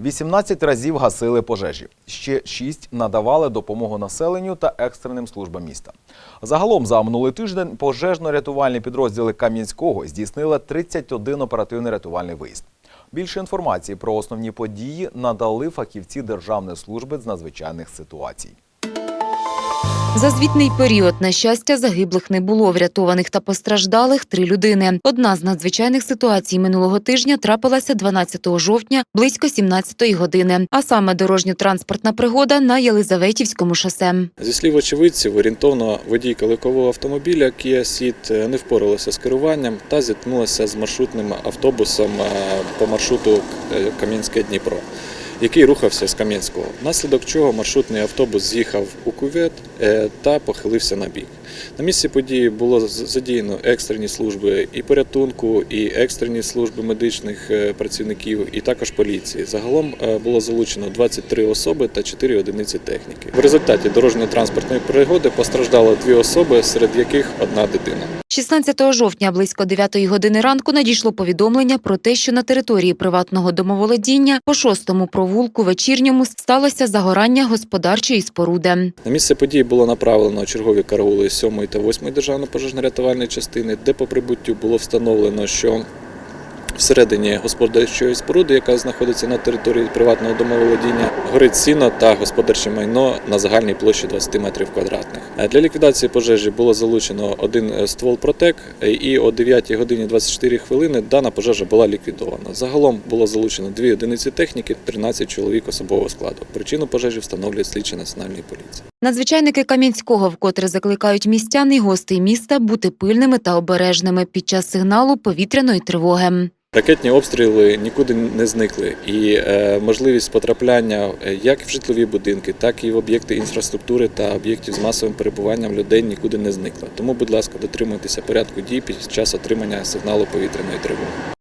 18 разів гасили пожежі. Ще 6 надавали допомогу населенню та екстреним службам міста. Загалом за минулий тиждень пожежно-рятувальні підрозділи Кам'янського здійснили 31 оперативний рятувальний виїзд. Більше інформації про основні події надали фахівці Державної служби з надзвичайних ситуацій. За звітний період, на щастя, загиблих не було. Врятованих та постраждалих три людини. Одна з надзвичайних ситуацій минулого тижня трапилася 12 жовтня близько 17 години, а саме дорожньо-транспортна пригода на Єлизаветівському шосе. Зі слів очевидців, орієнтовно водійка легкового автомобіля Kia Ceed не впоралася з керуванням та зіткнулася з маршрутним автобусом е, по маршруту е, Кам'янське-Дніпро, який рухався з Кам'янського. Внаслідок чого маршрутний автобус з'їхав у кювет е, та похилився на бік. На місці події було задіяно екстрені служби і порятунку, і екстрені служби медичних е, працівників, і також поліції. Загалом е, було залучено 23 особи та 4 одиниці техніки. В результаті дорожньо-транспортної пригоди постраждало дві особи, серед яких одна дитина. 16 жовтня близько 9 години ранку надійшло повідомлення про те, що на території приватного домоволодіння по шостому провулку вечірньому сталося загорання господарчої споруди. На місце події було направлено чергові караули 7 та 8 державної пожежно-рятувальної частини, де по прибуттю було встановлено, що всередині господарчої споруди, яка знаходиться на території приватного домоволодіння, горить сіно та господарче майно на загальній площі 20 метрів квадратних. Е, Для ліквідації пожежі було залучено один е, ствол протек, е, і о 9 годині 24 хвилини дана пожежа була ліквідована. Загалом було залучено дві одиниці техніки, 13 чоловік особового складу. Причину пожежі встановлює слідчі національної поліції. Надзвичайники Кам'янського вкотре закликають містян і гостей міста бути пильними та обережними під час сигналу повітряної тривоги. Ракетні обстріли нікуди не зникли, і е, можливість потрапляння е, як в житлові будинки, так і в об'єкти інфраструктури та об'єктів з масовим перебуванням людей нікуди не зникла. Тому, будь ласка, дотримуйтеся порядку дій під час отримання сигналу повітряної тривоги.